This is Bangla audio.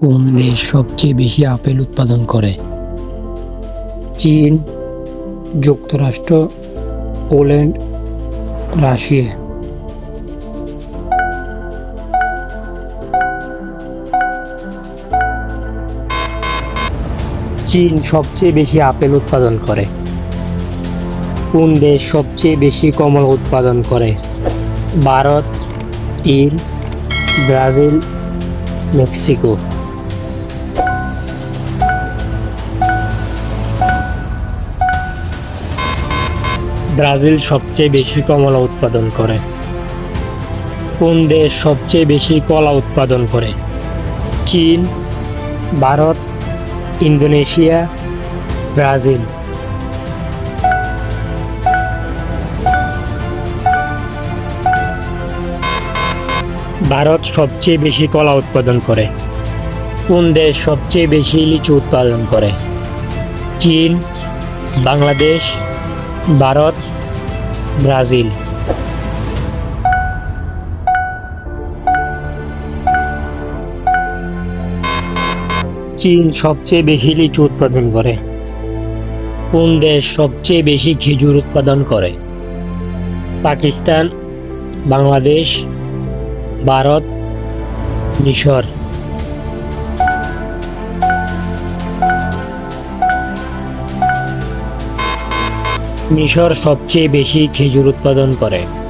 কোন দেশ সবচেয়ে বেশি আপেল উৎপাদন করে। চীন, যুক্তরাষ্ট্র, পোল্যান্ড, রাশিয়া। চীন সবচেয়ে বেশি আপেল উৎপাদন করে। কোন দেশ সবচেয়ে বেশি কমল উৎপাদন করে। ভারত, চীন, ব্রাজিল, মেক্সিকো। ব্রাজিল সবচেয়ে বেশি কমলা উৎপাদন করে। কোন দেশ সবচেয়ে বেশি কলা উৎপাদন করে? চীন, ভারত, ইন্দোনেশিয়া, ব্রাজিল। ভারত সবচেয়ে বেশি কলা উৎপাদন করে। কোন দেশ সবচেয়ে বেশি লিচু উৎপাদন করে? চীন, বাংলাদেশ ভারত, ব্রাজিল। চীন সবচেয়ে বেশি লিচু উৎপাদন করে। কোন দেশ সবচেয়ে বেশি খেজুর উৎপাদন করে? পাকিস্তান, বাংলাদেশ, ভারত, মিশর। মিশর সবচেয়ে বেশি খেজুর উৎপাদন করে।